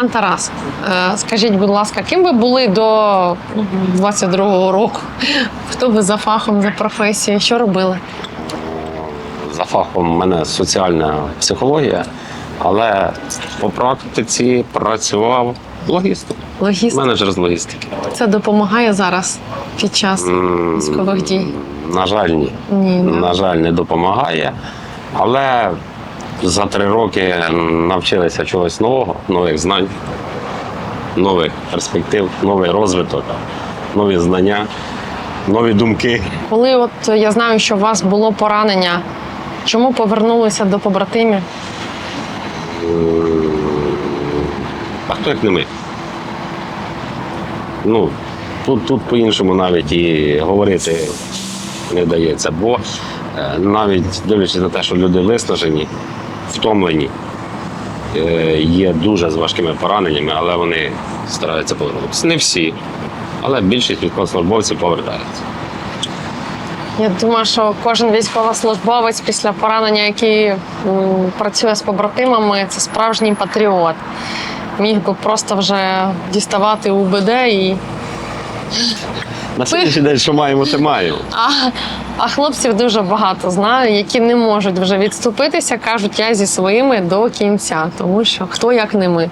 Пан Тарас, е, скажіть, будь ласка, ким ви були до 22-го року? Хто ви за фахом, за професією? Що робили? За фахом у мене соціальна психологія, але по практиці працював логістик, Логіст. менеджер з логістики. Це допомагає зараз під час військових дій? На жаль, ні. Ні. На жаль, не допомагає. Але за три роки навчилися чогось нового, нових знань, нових перспектив, новий розвиток, нові знання, нові думки. Коли от я знаю, що у вас було поранення, чому повернулися до побратимів? А хто як не ми? Ну, тут, тут по-іншому навіть і говорити не вдається, бо е, навіть дивлячись на те, що люди виснажені, втомлені, е, є дуже з важкими пораненнями, але вони стараються повернутися. Не всі, але більшість військовослужбовців повертаються. Я думаю, що кожен військовослужбовець після поранення, який працює з побратимами, це справжній патріот. Міг би просто вже діставати УБД і. На сьогоднішній день, що маємо, те маємо. А, а хлопців дуже багато знаю, які не можуть вже відступитися, кажуть, я зі своїми до кінця, тому що хто як не ми.